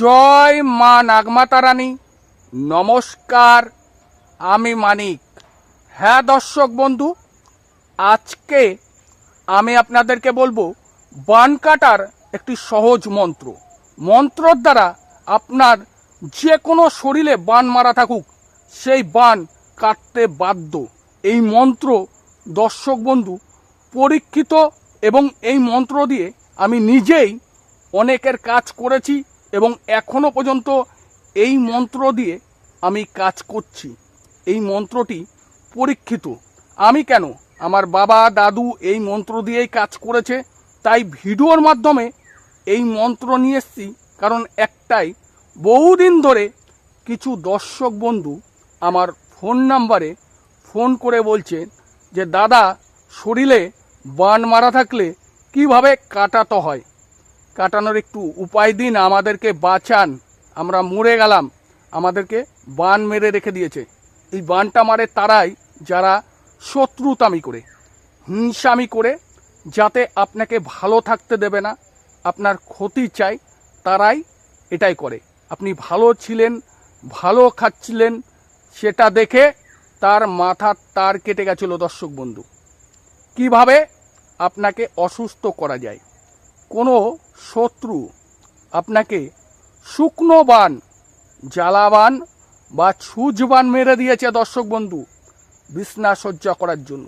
জয় মা নাগমাতা রানী। নমস্কার, আমি মানিক। হ্যাঁ দর্শক বন্ধু, আজকে আমি আপনাদেরকে বলব, বান কাটার একটি সহজ মন্ত্র। মন্ত্রর দ্বারা আপনার যে কোনো শরীরে বান মারা থাকুক, সেই বান কাটতে বাধ্য। এই মন্ত্র, দর্শক বন্ধু, পরীক্ষিত এবং এই মন্ত্র দিয়ে আমি নিজেই অনেকের কাজ করেছি এবং এখনও পর্যন্ত এই মন্ত্র দিয়ে আমি কাজ করছি। এই মন্ত্রটি পরীক্ষিত। আমি কেন? আমার বাবা, দাদু এই মন্ত্র দিয়েই কাজ করেছে, তাই ভিডিওর মাধ্যমে এই মন্ত্র নিয়ে এসছি, কারণ একটাই, বহুদিন ধরে কিছু দর্শক বন্ধু আমার ফোন নাম্বারে ফোন করে বলছে যে, দাদা, শরীরে বান মারা থাকলে কীভাবে কাটাতে হয়? কাটানোর একটু উপায় দিন, আমাদেরকে বাঁচান। আমরা মরে গেলাম। আমাদেরকে বান মেরে রেখে দিয়েছে। এই বানটা মারে তারাই যারা শত্রুতামি করে, হিংসামি করে, যাতে আপনাকে ভালো থাকতে দেবে না, আপনার ক্ষতি চাই তারাই এটাই করে। আপনি ভালো ছিলেন, ভালো খাচ্ছিলেন, সেটা দেখে তার মাথার তার কেটে গেছিল দর্শক বন্ধু। কীভাবে আপনাকে অসুস্থ করা যায়? কোনো শত্রু। আপনাকে শুকনো বান জ্বালাবান বা ছুজবান মেরে দিয়েছে দর্শক বন্ধু, বিছনা সজ্জা করার জন্য।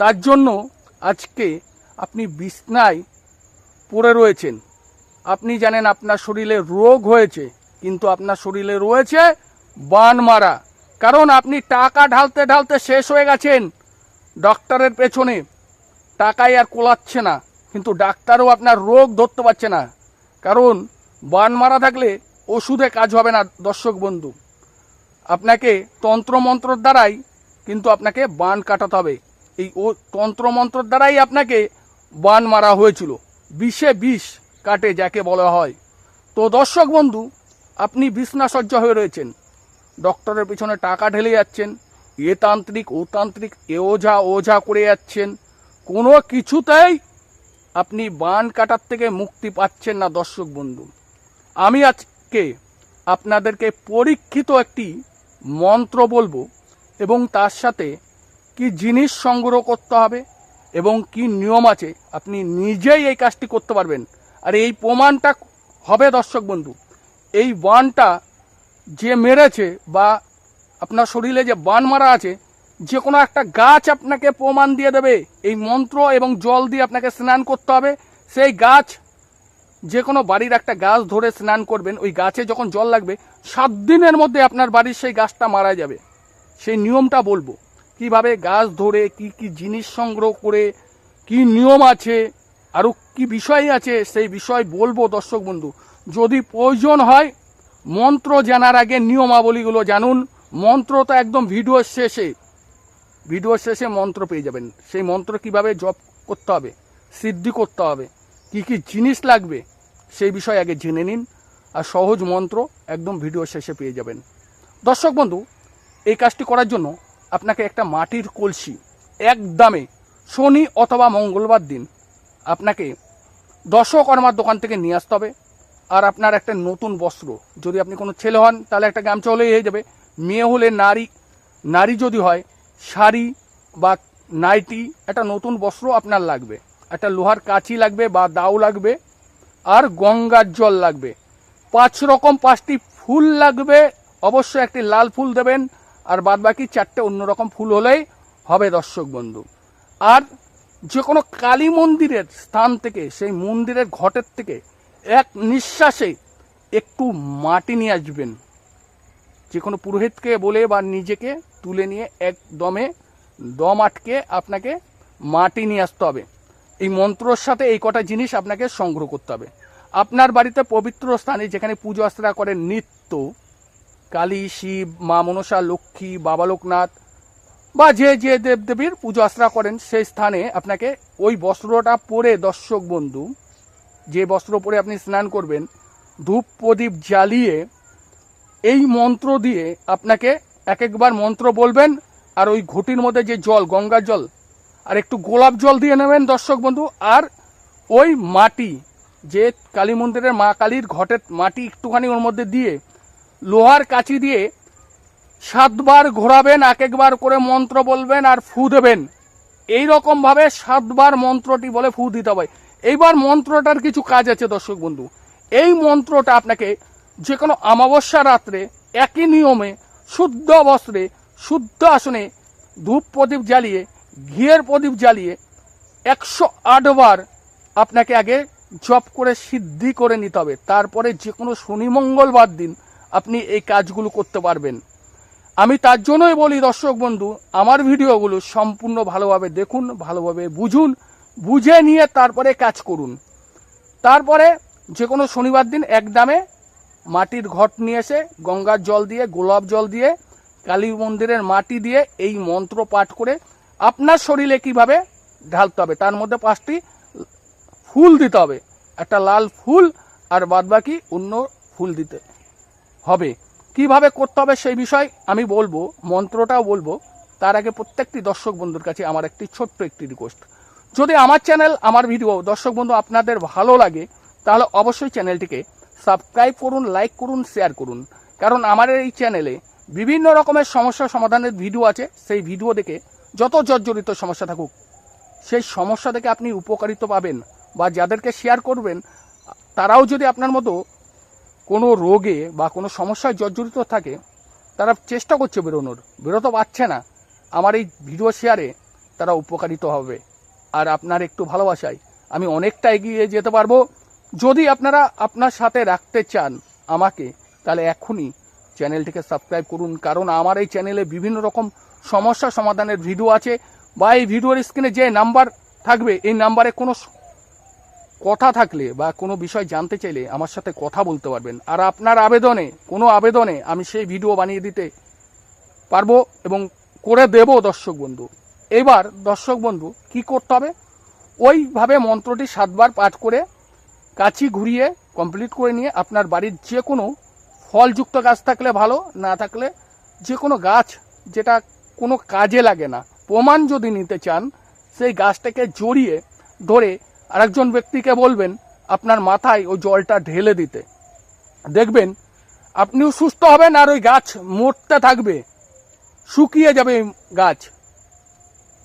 তার জন্য আজকে আপনি বিছনায় পড়ে রয়েছেন। আপনি জানেন আপনার শরীরে রোগ হয়েছে, কিন্তু আপনার শরীরে রয়েছে বান মারা। কারণ আপনি টাকা ঢালতে ঢালতে শেষ হয়ে গেছেন। ডক্টরের পেছনে টাকাই আর কোলাচ্ছে না। কিন্তু ডাক্তারও আপনার রোগ ধরতে পারছে না। কারণ বান মারা থাকলে ওষুধে কাজ হবে না, দর্শক বন্ধু। আপনাকে তন্ত্রমন্ত্রর দ্বারাই কিন্তু আপনাকে বান কাটাতে হবে। এই ও তন্ত্রমন্ত্রর দ্বারাই আপনাকে বান মারা হয়েছিল। বিষে বিষ কাটে যাকে বলা হয়। তো দর্শক বন্ধু, আপনি বিছনাসজ্জা হয়ে রয়েছেন। ডক্টরের পিছনে টাকা ঢেলে যাচ্ছেন। এ তান্ত্রিক, ও তান্ত্রিক, এ ওঝা ওঝা করে যাচ্ছেন। কোনো কিছুতেই আপনি বান কাটার থেকে মুক্তি পাচ্ছেন না, দর্শক বন্ধু। আমি আজকে আপনাদেরকে পরীক্ষিত একটি মন্ত্র বলব এবং তার সাথে কি জিনিস সংগ্রহ করতে হবে এবং কি নিয়ম আছে, আপনি নিজেই এই কাজটি করতে পারবেন। আর এই প্রমাণটা হবে, দর্শক বন্ধু, এই বানটা যে মেরেছে বা আপনার শরীরে যে বান মারা আছে যে কোনো একটা গাছ আপনাকে প্রমাণ দিয়ে দেবে। এই মন্ত্র এবং জল দিয়ে আপনাকে স্নান করতে হবে। সেই গাছ, যে কোনো বাড়ির একটা গাছ ধরে স্নান করবেন। ওই গাছে যখন জল লাগবে, সাত দিনের মধ্যে আপনার বাড়ির সেই গাছটা মারা যাবে। সেই নিয়মটা বলব। কীভাবে গাছ ধরে, কি কি জিনিস সংগ্রহ করে, কি নিয়ম আছে আরও কি বিষয় আছে, সেই বিষয় বলব দর্শক বন্ধু। যদি প্রয়োজন হয়, মন্ত্র জানার আগে নিয়মাবলীগুলো জানুন। মন্ত্র তো একদম ভিডিওর শেষে। ভিডিওর শেষে মন্ত্র পেয়ে যাবেন। সেই মন্ত্র কীভাবে জপ করতে হবে, সিদ্ধি করতে হবে, কি কি জিনিস লাগবে, সেই বিষয়ে আগে জেনে নিন আর সহজ মন্ত্র একদম ভিডিও শেষে পেয়ে যাবেন। দর্শক বন্ধু, এই কাজটি করার জন্য আপনাকে একটা মাটির কলসি এক দামে শনি অথবা মঙ্গলবার দিন আপনাকে দশকর্মার দোকান থেকে নিয়ে আসতে হবে। আর আপনার একটা নতুন বস্ত্র, যদি আপনি কোনো ছেলে হন, তাহলে একটা গামছা হলেই হয়ে যাবে। মেয়ে হলে নারী নারী যদি হয় শাড়ি বা নাইটি, একটা নতুন বস্ত্র আপনার লাগবে। একটা লোহার কাঁচি লাগবে বা দাও লাগবে আর গঙ্গার জল লাগবে। পাঁচ রকম পাঁচটি ফুল লাগবে, অবশ্যই একটি লাল ফুল দেবেন আর বাদ বাকি চারটে অন্যরকম ফুল হলেই হবে দর্শক বন্ধু। আর যে কোনো কালী মন্দিরের স্থান থেকে, সেই মন্দিরের ঘটের থেকে এক নিঃশ্বাসে একটু মাটি নিয়ে আসবেন। যে কোনো পুরোহিতকে বলে বা নিজেকে তুলে নিয়ে একদমে দম আটকে আপনাকে মাটি নিয়ে আসতে হবে। এই মন্ত্রর সাথে এই কটা জিনিস আপনাকে সংগ্রহ করতে হবে। আপনার বাড়িতে পবিত্র স্থানে যেখানে পুজো আশ্রা করেন নিত্য, কালী, শিব, মা মনসা, লক্ষ্মী, বাবা লোকনাথ বা যে যে দেবদেবীর পুজো আশ্রা করেন, সেই স্থানে আপনাকে ওই বস্ত্রটা পরে দর্শক বন্ধু, যে বস্ত্র পরে আপনি স্নান করবেন, ধূপ প্রদীপ জ্বালিয়ে এই মন্ত্র দিয়ে আপনাকে এক একবার মন্ত্র বলবেন, আর ওই ঘটির মধ্যে যে জল, গঙ্গার জল, আর একটু গোলাপ জল দিয়ে নেবেন দর্শক বন্ধু, আর ওই মাটি, যে কালী মন্দিরের মা কালীর ঘটের মাটি একটুখানি ওর মধ্যে দিয়ে, লোহার কাঁচি দিয়ে সাতবার ঘোরাবেন এক একবার করে মন্ত্র বলবেন আর ফু দেবেন। এই রকম ভাবে সাতবার মন্ত্রটি বলে ফু দিতে হবে। এইবার মন্ত্রটার কিছু কাজ আছে দর্শক বন্ধু। এই মন্ত্রটা আপনাকে যে কোনো অমাবস্যা রাত্রে একই নিয়মে শুদ্ধ বস্ত্রে, শুদ্ধ আসনে ধূপ প্রদীপ জ্বালিয়ে, ঘিয়ের প্রদীপ জ্বালিয়ে একশো আটবার আপনাকে আগে জপ করে সিদ্ধি করে নিতে হবে। তারপরে যে কোনো শনি, মঙ্গলবার দিন আপনি এই কাজগুলো করতে পারবেন। আমি তার জন্যই বলি, দর্শক বন্ধু, আমার ভিডিওগুলো সম্পূর্ণ ভালোভাবে দেখুন, ভালোভাবে বুঝুন, বুঝে নিয়ে তারপরে কাজ করুন। তারপরে যে কোনো শনিবার দিন এক দামে মাটির ঘট নিয়ে এসে গঙ্গার জল দিয়ে, গোলাপ জল দিয়ে, কালী মন্দিরের মাটি দিয়ে এই মন্ত্র পাঠ করে আপনার শরীরে কীভাবে ঢালতে হবে, তার মধ্যে পাঁচটি ফুল দিতে হবে। একটা লাল ফুল আর বাদবাকি অন্য ফুল দিতে হবে। কীভাবে করতে হবে সেই বিষয় আমি বলব, মন্ত্রটাও বলব। তার আগে প্রত্যেকটি দর্শক বন্ধুর কাছে আমার একটি ছোট্ট একটি রিকোয়েস্ট যদি আমার চ্যানেল আমার ভিডিও দর্শক বন্ধু আপনাদের ভালো লাগে, তাহলে অবশ্যই চ্যানেলটিকে সাবস্ক্রাইব করুন, লাইক করুন শেয়ার করুন। কারণ আমার এই চ্যানেলে বিভিন্ন রকমের সমস্যা সমাধানের ভিডিও আছে। সেই ভিডিও দেখে যত জর্জরিত সমস্যা থাকুক, সেই সমস্যা থেকে আপনি উপকারিত পাবেন বা যাদেরকে শেয়ার করবেন, তারাও যদি আপনার মতো কোনো রোগে বা কোনো সমস্যায় জর্জরিত থাকে, তারা চেষ্টা করছে বেরোনোর। বেরোতে পারছে না। আমার এই ভিডিও শেয়ারে তারা উপকারিত হবে। আর আপনার একটু ভালোবাসায় আমি অনেকটা এগিয়ে যেতে পারব। যদি আপনারা আপনার সাথে রাখতে চান আমাকে, তাহলে এখনই চ্যানেলটিকে সাবস্ক্রাইব করুন, কারণ আমার এই চ্যানেলে বিভিন্ন রকম সমস্যা সমাধানের ভিডিও আছে, বা এই ভিডিওর স্ক্রিনে যে নাম্বার থাকবে, এই নাম্বারে কোনো কথা থাকলে বা কোনো বিষয় জানতে চাইলে আমার সাথে কথা বলতে পারবেন। আর আপনার আবেদনে, কোনো আবেদনে আমি সেই ভিডিও বানিয়ে দিতে পারব এবং করে দেব দর্শক বন্ধু। এবার দর্শক বন্ধু, কি করতে হবে? ওইভাবে মন্ত্রটি সাতবার পাঠ করে কাছি ঘুরিয়ে কমপ্লিট করে নিয়ে আপনার বাড়ির যে কোনো ফলযুক্ত গাছ থাকলে ভালো, না থাকলে যে কোনো গাছ যেটা কোনো কাজে লাগে না, প্রমাণ যদি নিতে চান, সেই গাছটাকে জড়িয়ে ধরে আরেকজন ব্যক্তিকে বলবেন আপনার মাথায় ওই জলটা ঢেলে দিতে। দেখবেন আপনিও সুস্থ হবেন আর ওই গাছ মরতে থাকবে, শুকিয়ে যাবে গাছ।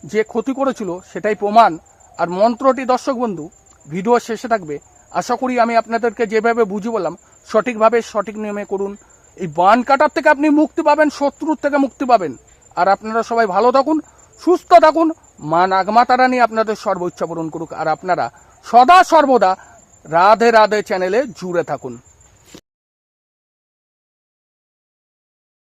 যে ক্ষতি করেছিল সেটাই প্রমাণ। আর মন্ত্রটি দর্শক বন্ধু, ভিডিও শেষে থাকবে। আশা করি আমি আপনাদেরকে যেভাবে বুঝে বললাম, সঠিকভাবে সঠিক নিয়মে করুন। এই বান কাটার থেকে আপনি মুক্তি পাবেন, শত্রুর থেকে মুক্তি পাবেন। আর আপনারা সবাই ভালো থাকুন, সুস্থ থাকুন। মা নাগমাতারা নিয়ে আপনাদের সর্বোচ্চ পূরণ করুক। আর আপনারা সদা সর্বদা রাধে রাধে চ্যানেলে জুড়ে থাকুন।